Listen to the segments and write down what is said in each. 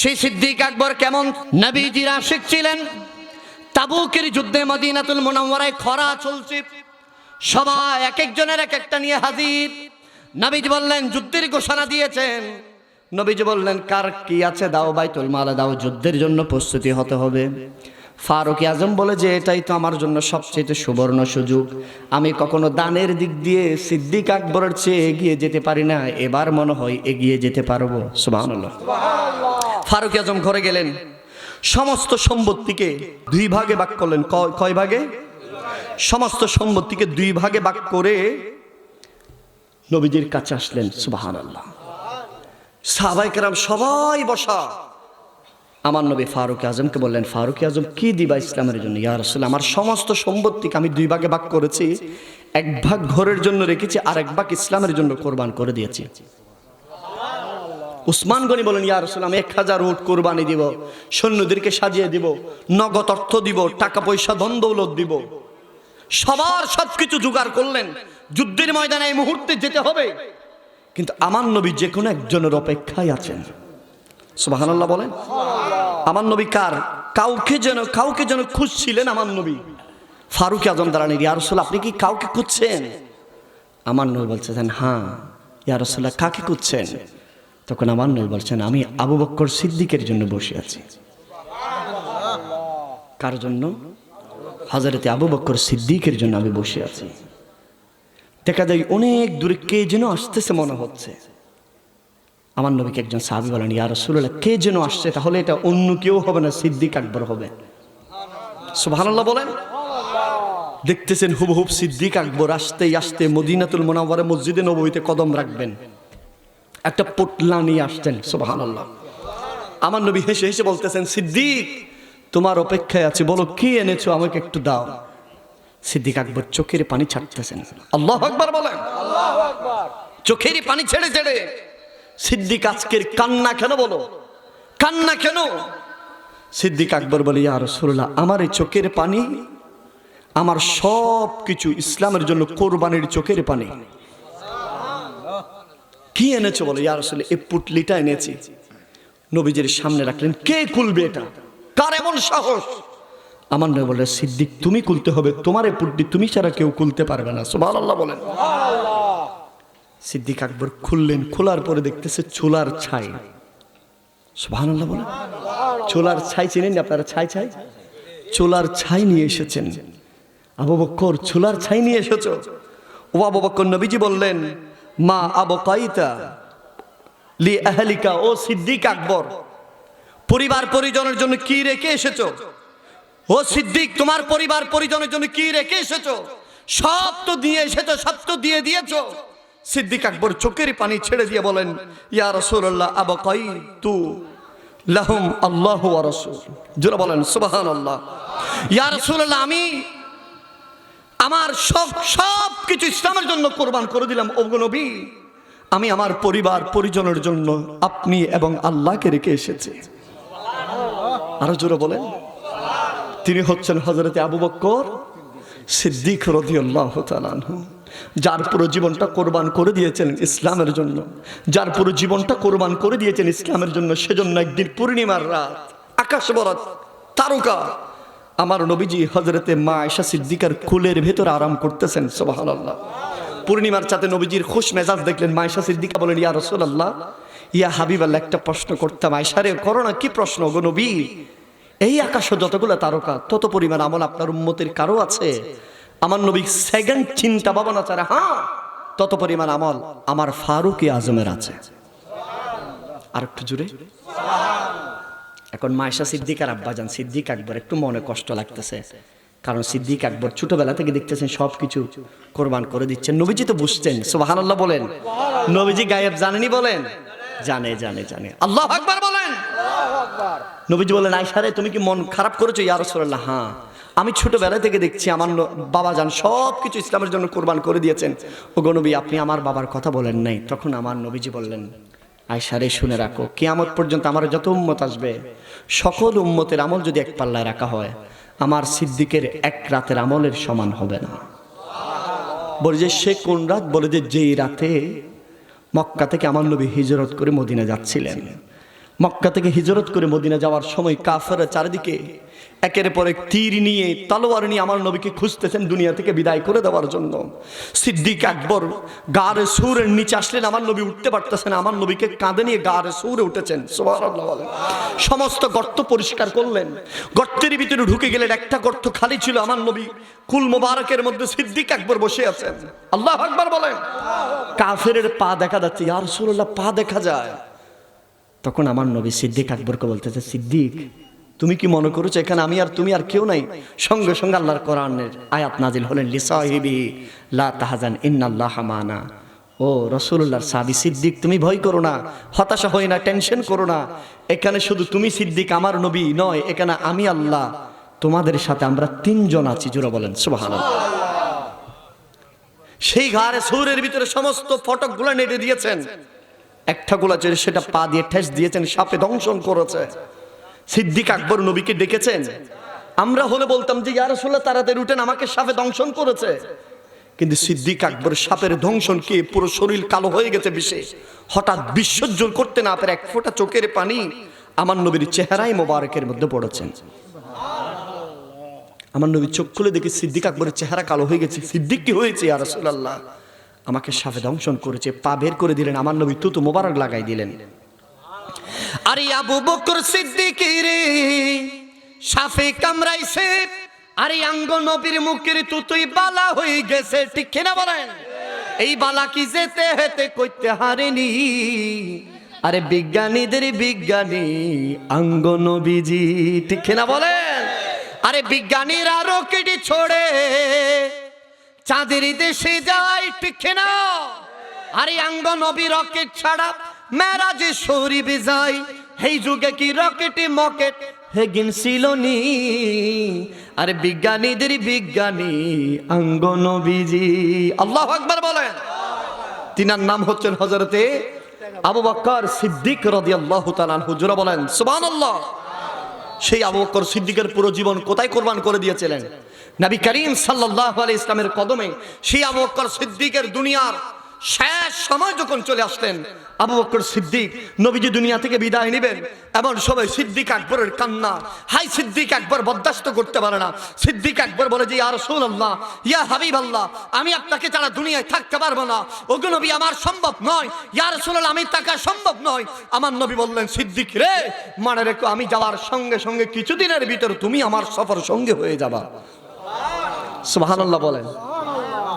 সেই সিদ্দিক আকবর কেমন? নবীজির আশিক ছিলেন। তাবুকের যুদ্ধে মদিনাতুল মুনাওয়ারায় খরা চলছে। সবাই এক একজনের এক একটা নিয়ে হাজির। নবীজ বললেন, যুদ্ধের ঘোষণা দিয়েছেন। নবীজি বললেন, কার কি আছে? দাও বাইতুল মালা, দাও, যুদ্ধের জন্য প্রস্তুতি হতে হবে। ফারুক আজম বলে যে, এটাই তো আমার জন্য সবচেয়ে সুবর্ণ সুযোগ। আমি কখনো দানের দিক দিয়ে সিদ্দিক আকবরের চেয়ে এগিয়ে যেতে পারি না। এবার মনে হয় এগিয়ে যেতে পারব। সুবহানাল্লাহ। ফারুক আজম ঘরে গেলেন। সমস্ত সম্পত্তিকে দুই ভাগে বাক করলেন। কয় ভাগে? সমস্ত সম্পত্তিকে দুই ভাগে ভাগ করে নবীজির কাছে আসলেন সুবাহান আল্লাহ সাহাবাইকেরাম সবাই বসা। আমার নবী ফারুক আজমকে বললেন, ফারুক আজম, কি দিবা ইসলামের জন্য? ইয়া রাসূল আমার সমস্ত সম্পত্তিকে আমি দুই ভাগে ভাগ করেছি। এক ভাগ ঘরের জন্য রেখেছি, আর এক ভাগ ইসলামের জন্য কোরবান করে দিয়েছি। উসমান গনি বলেন, ইয়া রাসূল, আমি এক হাজার উট কোরবানি দিব, সৈন্যদেরকে সাজিয়ে দিব, নগদ অর্থ দিব, টাকা পয়সা, ধন দৌলত দিব। সবার সবকিছু জোগাড় করলেন, যুদ্ধের ময়দানে এই মুহূর্তে যেতে হবে। কিন্তু আমার নবী যে কোনো একজনের অপেক্ষায় আছেন। সুবহানাল্লাহ বলেন, আমার নবী কার? কাউকে যেন কাউকে যেন খুঁজছিলেন আমার নবী। ফারুক আজম দাঁড়ানি ইয়া রাসূল, আপনি কি কাউকে খুঁজছেন? আমার নবী বলছেন হ্যাঁ ইয়া রাসূলুল্লাহ, কাকে খুঁজছেন? তখন আমার নবী বলছেন, আমি আবু বক্কর সিদ্দিকের জন্য বসে আছি। কার জন্য? হাজারতে আবু বক্কর সিদ্দিকের জন্য আমি বসে আছি। দেখা যায় অনেক দূরে কে যেন আসতেছে মনে হচ্ছে। আমার নবীকে একজন সাহাবি বলেন, ইয়া রাসূলুল্লাহ, কে যেন আসছে? তাহলে এটা অন্য কেউ হবে না, সিদ্দিক আকবর হবে। সুবহানাল্লাহ বলেন। দেখতেছেন হুবহুব সিদ্দিক আকবর আসতেই আসতে মদিনাতুল মোনাওয়ারা মসজিদে নবীতে কদম রাখবেন। একটা পোটলা নিয়ে আসতেন সুবহানাল্লাহ। আমার নবী হেসে হেসে বলতেছেন সিদ্দিক তোমার অপেক্ষায় আছে বলো কি এনেছো আমাকে একটু দাও। সিদ্দিক আকবর চোখের পানি ছাড়তেছেন। আল্লাহ আকবার বলেন। চোখের পানি ছেড়ে ছেড়ে। সিদ্দিক আজকের কান্না কেন বলো? কান্না কেন? সিদ্দিক আকবর বলে ইয়া রাসূলুল্লাহ আমার এই চোখের পানি আমার সব কিছু ইসলামের জন্য কোরবানির চোখের পানি। কি এনেছো বলো? ইয়া আসলে এই পুটলিটা এনেছি। নবীজির সামনে রাখলেন, কে খুলবে এটা? কার এমন সাহস? আমার নবী বলে সিদ্দিক, তুমি খুলতে হবে, তোমার এ পুটলি তুমি ছাড়া কেউ খুলতে পারবে না। সুবহানাল্লাহ বলেন। সিদ্দিক আকবর খুললেন, খোলার পরে দেখতেছে চুলার ছাই। সুবহানাল্লাহ বলেন। চুলার ছাই চিনেন আপনারা? ছাই ছাই? চুলার ছাই নিয়ে এসেছেন। আবু বক্কর চুলার ছাই নিয়ে এসেছ? ও আবু বক্কর নবীজি বললেন মা আবু কাইতা লি আহলিকা, ও সিদ্দিক আকবর। পরিবার পরিজনের জন্য কি রেখে এসেছ? ও সিদ্দিক, তোমার পরিবার পরিজনের জন্য কি রেখে এসেছ? সব তো দিয়ে এসেছ, সব তো দিয়ে দিয়েছ। সিদ্দিক আকবর চোখের পানি ছেড়ে দিয়ে বলেন, ইয়া রাসূলুল্লাহ আবু কাইতু লাহুম আল্লাহু রাসূল। জোরে বলেন, সুবহানাল্লাহ। ইয়া রাসূলুল্লাহ, আমি আমার সব সব কিছু ইসলামের জন্য কোরবান করে দিলাম। ওগো নবী, আমি আমার পরিবার, পরিজনের জন্য আপনি এবং আল্লাহকে রেখে এসেছি। আরও জোরে বলেন। তিনি হচ্ছেন হজরতে আবু বক্কর সিদ্দিক যার পুরো জীবনটা কোরবান করে দিয়েছেন ইসলামের জন্য। যার পুরো জীবনটা কোরবান করে দিয়েছেন ইসলামের জন্য, সেজন্য একদিন পূর্ণিমার রাত, আকাশ বরাত, তারকা আমার নবীজি হজরতে মা আয়সা সিদ্দিকার কুলের ভেতর আরাম করতেছেন, সুবহানাল্লাহ। পূর্ণিমার চাতে নবীজির খুশ মেজাজ দেখলেন মায়েশা সিদ্দিকা বলেন, ইয়া রাসূলুল্লাহ, ইয়া হাবিব আল্লাহ একটা প্রশ্ন করতাম। আয়সারে করো না, কি প্রশ্ন গো নবী? এই আকাশে যতগুলো তারকা, তত পরিমাণ আমল আপনার উম্মতের কারও আছে? আমার নবী সেকেন্ড চিন্তা ভাবনা ছাড়া হ্যাঁ তত পরিমাণ আমল আমার ফারুক আজমের আছে। আর একটু জুড়ে এখন মায়েশা সিদ্দিক আর আব্বাজান, সিদ্দিক আকবর একটু মনে কষ্ট লাগতেছে। কারণ সিদ্দিক আকবর ছোটবেলা থেকে দেখতেছেন সব কিছু কোরবান করে দিচ্ছেন। নবীজি তো বুঝতেন সুবহানাল্লাহ বলেন। নবীজি গায়েব জানেনি বলেন? জানে জানে জানে। আল্লাহ আকবার বলেন। নবীজি বলেন আয়সারে তুমি কি মন খারাপ করেছ? ইয়া রাসূলুল্লাহ। হ্যাঁ। আমি ছোটবেলা থেকে দেখছি আমার বাবা যান সব কিছু ইসলামের জন্য কোরবান করে দিয়েছেন। ও গো নবী, আপনি আমার বাবার কথা বলেন নাই। তখন আমার নবীজি বললেন আয়সারে শুনে রাখো, কেয়ামত পর্যন্ত আমার যত উম্মত আসবে, সকল উম্মতের আমল যদি এক পাল্লায় রাখা হয়, আমার সিদ্দিকের এক রাতের আমলের সমান হবে না। বলে যে, সে কোন রাত? বলে যে, যেই রাতে মক্কা থেকে আমার নবী হিজরত করে মদিনা যাচ্ছিলেন। মক্কা থেকে হিজরত করে মদিনা যাওয়ার সময় কাফের চারিদিকে একের পর এক তীর নিয়ে, তালোয়ার নিয়ে আমার নবীকে খুঁজতেছেন দুনিয়া থেকে বিদায় করে দেওয়ার জন্য। সিদ্দিক আকবর গাড়ে সুরের নিচে আসলেন, আমার নবী উঠতে পারতেছেন আমার নবীকে কাঁধে নিয়ে গাড়ে সুরে উঠেছেন সমস্ত গর্ত পরিষ্কার করলেন, গর্তের ভিতরে ঢুকে গেলেন, একটা গর্ত খালি ছিল, আমার নবী কুল মোবারকের মধ্যে সিদ্দিক আকবর বসে আছেন। আল্লাহ আকবর বলেন। কাফের পা দেখা যাচ্ছে আর সুরল্লাহ পা দেখা যায়। তখন আমার নবী সিদ্দিক আকবরকে বলতেছে, সিদ্দিক তুমি কি মনে করেছ এখানে আমি আর তুমি আর কেউ নাই? সঙ্গে সঙ্গে আল্লাহর কোরআনের আয়াত নাজিল হলেন লিসাহিবি, লা তাহাজান ইন্নাল্লাহ মানা। ও রসুল্লাহর সাবি সিদ্দিক, তুমি ভয় করো না, হতাশা হয় না, টেনশন করো না। এখানে শুধু তুমি সিদ্দিক, আমার নবী নয়, এখানে আমি আল্লাহ। তোমাদের সাথে আমরা তিনজন আছি, জোরা বলেন, সুবহানাল্লাহ। সেই ঘাড়ে সুরের ভিতরে সমস্ত ফটক ফটকগুলো নেটে দিয়েছেন। একটা গোলা সেটা পা দিয়ে ঠেস দিয়েছেন, সাপে দংশন করেছে। সিদ্দিক আকবর নবীকে ডেকেছেন। আমরা হলে বলতাম যে ইয়ার আসলে তাড়াতাড়ি উঠেন, আমাকে সাপে দংশন করেছে। কিন্তু সিদ্দিক আকবর সাপের দংশনকে পুরো শরীর কালো হয়ে গেছে বিশেষ হঠাৎ বিসর্জন করতে না পারে এক ফোঁটা চোখের পানি আমার নবীর চেহারাই মোবারকের মধ্যে পড়েছেন আমার নবী চোখ খুলে দেখি সিদ্দিক আকবরের চেহারা কালো হয়ে গেছে। সিদ্দিক কি হয়েছে আর রাসূলুল্লাহ? আমাকে সাফে দংশন করেছে, পা বের করে দিলেন। আমার নবী তুতু মোবারক লাগাই দিলেন। আরে আবু বকর সিদ্দিক রে সাফে কামড়াইছে আরে আঙ্গ নবীর মুখের তুতুই বালা হয়ে গেছে, ঠিক কিনা বলেন? এই বালা কি যেতে হেতে কইতে হারেনি? আরে বিজ্ঞানীদের বিজ্ঞানী, আঙ্গ নবীজি, ঠিক কিনা বলেন? আরে বিজ্ঞানীরা রকেটে ছোড়ে, চাঁদের দেশে যায়, ঠিক না আরে আঙ্গ নবী রকেট ছাড়া মেরাজে শরীফে যায়। এই যুগে কি রকেটে, মকেট? হেগিন নি। আরে বিজ্ঞানীদের বিজ্ঞানী আঙ্গ নবীজি। আল্লাহ আকবার বলেন। তিনার নাম হচ্ছেন হজরতে আবু বকর সিদ্দিক রাদিয়াল্লাহু তাআলা হুজুরা বলেন, সুবহানাল্লাহ। সেই আবু বকর সিদ্দিকের পুরো জীবন কোথায় কোরবান করে দিয়েছিলেন? নবী করিম সাল্লাল্লাহু আলাইহি ইসলামের কদমে সেই আবু বকর সিদ্দিকের দুনিয়ার শেষ সময় যখন চলে আসতেন আবু বকর সিদ্দিক নবীজি দুনিয়া থেকে বিদায় নেবেন। এমন সবাই সিদ্দিক আকবরের কান্না হাই সিদ্দিক আকবর, বরদাস্ত করতে পারে না। সিদ্দিক আকবর বলে যে, ইয়া রাসূলুল্লাহ, ইয়া হাবিবাল্লাহ, আমি আপনাকে ছাড়া দুনিয়ায় থাকতে পারব না। ওগো নবী, আমার সম্ভব নয়। ইয়া রাসূলুল্লাহ, আমি থাকা সম্ভব নয়। আমার নবী বললেন, সিদ্দিক রে মানে রেখো, আমি যাওয়ার সঙ্গে সঙ্গে কিছুদিনের ভিতর তুমি আমার সফর সঙ্গে হয়ে যাবা। সুবহানাল্লাহ বলেন।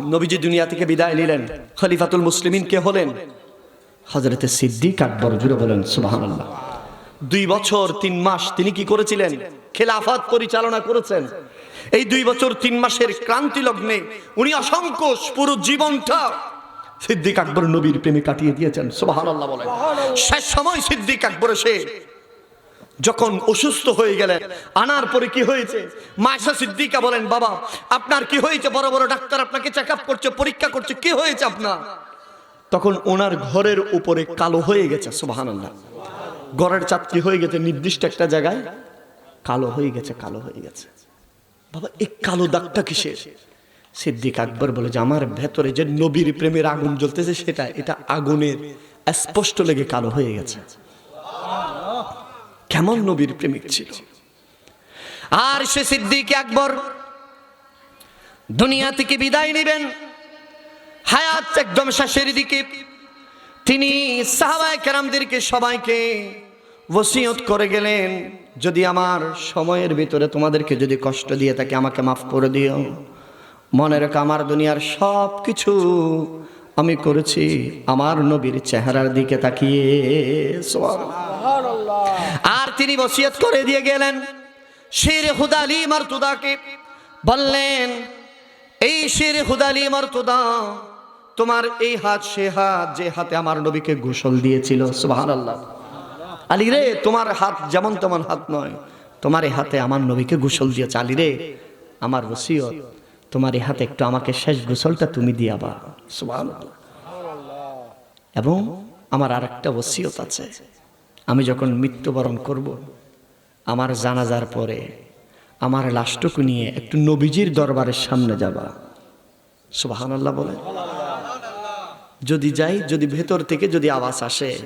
নবীজি দুনিয়া থেকে বিদায় নিলেন। খলিফাতুল মুসলিমিন কে হলেন? হজরতে সিদ্দিক আকবর, জুড়ে বলেন, সুবহানাল্লাহ। দুই বছর, তিন মাস তিনি কি করেছিলেন? খেলাফত পরিচালনা করেছেন। এই দুই বছর, তিন মাসের ক্রান্তি লগ্নে উনি অসংখ্য পুরো জীবনটা সিদ্দিক আকবর নবীর প্রেমে কাটিয়ে দিয়েছেন, সুবহানাল্লাহ বলেন। শেষ সময় সিদ্দিক আকবর এসে যখন অসুস্থ হয়ে গেলেন, আনার পরে কি হয়েছে? মায়েশা সিদ্দিকা বলেন, বাবা, আপনার কি হয়েছে? বড় বড় ডাক্তার আপনাকে চেক করছে, পরীক্ষা করছে, কি হয়েছে আপনার? তখন ওনার ঘরের উপরে কালো হয়ে গেছে, সুবহানাল্লাহ। ঘরের চাঁদ কি হয়ে গেছে? নির্দিষ্ট একটা জায়গায় কালো হয়ে গেছে, কালো হয়ে গেছে। বাবা, এই কালো দাগটা কিসের? সিদ্দিক আকবর বলে যে, আমার ভেতরে যে নবীর প্রেমের আগুন জ্বলতেছে, সেটা, এটা আগুনের স্পষ্ট লেগে কালো হয়ে গেছে। কেমন নবীর প্রেমিক ছিল? আর সে সিদ্দিক আকবর দুনিয়া থেকে বিদায় নেবেন। হায়াত একদম শেষের দিকে। তিনি সাহাবায় কেরামদেরকে সবাইকে ওসিয়ত করে গেলেন, যদি আমার সময়ের ভিতরে তোমাদেরকে যদি কষ্ট দিয়ে থাকে, আমাকে মাফ করে দিও। মনে রেখো আমার দুনিয়ার সব কিছু আমি করেছি আমার নবীর চেহারার দিকে তাকিয়ে। আর তিনি বসিয়ত করে দিয়ে গেলেন। শের হুদালি মারতুদাকে বললেন, এই শের হুদালি মারতুদা, তোমার এই হাত, সে হাত যে হাতে আমার নবীকে গোসল দিয়েছিল, সুবহানাল্লাহ। আলী রে, তোমার হাত যেমন তেমন হাত নয়, তোমার এই হাতে আমার নবীকে গোসল দিয়েছে। আলী রে, আমার ওসিয়ত তোমার হাতে একটু আমাকে শেষ গোসলটা তুমি দিয়াবা সুবহানাল্লাহ। এবং আমার আর একটা ওসিয়ত আছে। আমি যখন মৃত্যুবরণ করব, আমার জানাজার পরে আমার লাশটুকু নিয়ে একটু নবীজির দরবারের সামনে যাবা। সুবাহান আল্লাহ বলে। যদি যাই, যদি ভেতর থেকে যদি আওয়াজ আসে,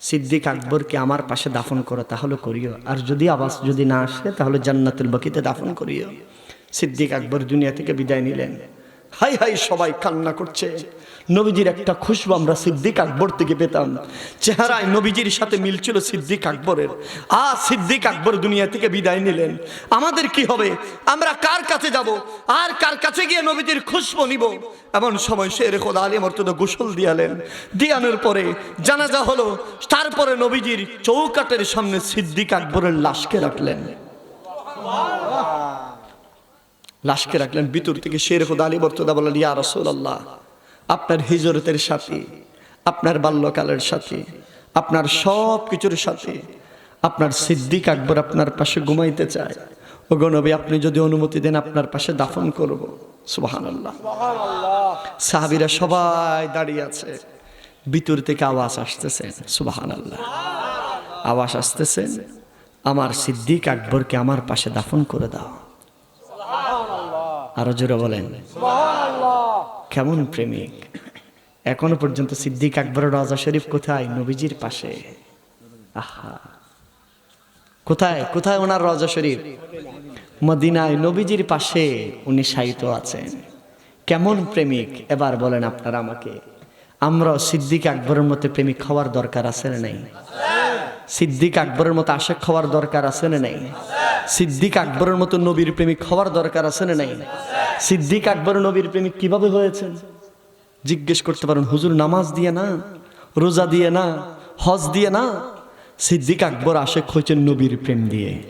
সিদ্দিক আকবরকে আমার পাশে দাফন করো, তাহলে করিও। আর যদি আওয়াজ যদি না আসে, তাহলে জান্নাতুল বাকিতে দাফন করিও। সিদ্দিক আকবর দুনিয়া থেকে বিদায় নিলেন। হাই হাই, সবাই কান্না করছে। নবীজির একটা খুশবু আমরা সিদ্দিক আকবর থেকে পেতাম। চেহারায় নবীজির সাথে মিল ছিল সিদ্দিক আকবরের। আ, সিদ্দিক আকবর দুনিয়া থেকে বিদায় নিলেন। আমাদের কি হবে? আমরা কার কাছে যাব? আর কার কাছে গিয়ে নবীজির খুশবু নিব? এমন সময় শের খোদা আলী মর্তদা গোসল দিয়ালেন দিয়ানোর পরে জানাজা হলো। তারপরে নবীজির চৌকাটের সামনে সিদ্দিক আকবরের লাশকে রাখলেন। লাশকে রাখলেন, ভিতর থেকে শের খোদা আলী বর্তদা বললেন, ইয়া রসুল্লাহ আপনার হিজরতের সাথে, আপনার বাল্যকালের সাথে, আপনার সব কিছুর সাথে, আপনার সিদ্দিক আকবর আপনার পাশে ঘুমাইতে চায়। ও গণবী আপনি যদি অনুমতি দেন, আপনার পাশে দাফন করব। সুবাহান আল্লাহ সাহাবিরা সবাই দাঁড়িয়ে আছে। ভিতর থেকে আওয়াজ আসতেছে সুবাহান আল্লাহ আওয়াজ আসতেছে, আমার সিদ্দিক আকবরকে আমার পাশে দাফন করে দাও। আরও জোরে বলেন। কেমন প্রেমিক? এখনও পর্যন্ত সিদ্দিক আকবরের রাজা শরীফ কোথায়? নবীজির পাশে। আহা। কোথায়? কোথায় ওনার রাজা শরীফ? মদিনায় নবীজির পাশে উনি সাহিত্য আছেন। কেমন প্রেমিক? এবার বলেন আপনারা আমাকে। আমরা সিদ্দিক আকবরের মতো প্রেমিক হওয়ার দরকার আছে না নেই? সিদ্দিক আকবরের মতো আশেক হওয়ার দরকার আছে না নেই? সিদ্দিক আকবরের মতো নবীর প্রেমিক হওয়ার দরকার আছে না নেই? সিদ্দিক আকবর নবীর প্রেমিক কীভাবে হয়েছে জিজ্ঞেস করতে পারেন, হুজুর, নামাজ দিয়ে না? রোজা দিয়ে না? হজ দিয়ে না? সিদ্দিক আকবর আশেক হয়েছেন নবীর প্রেম দিয়ে।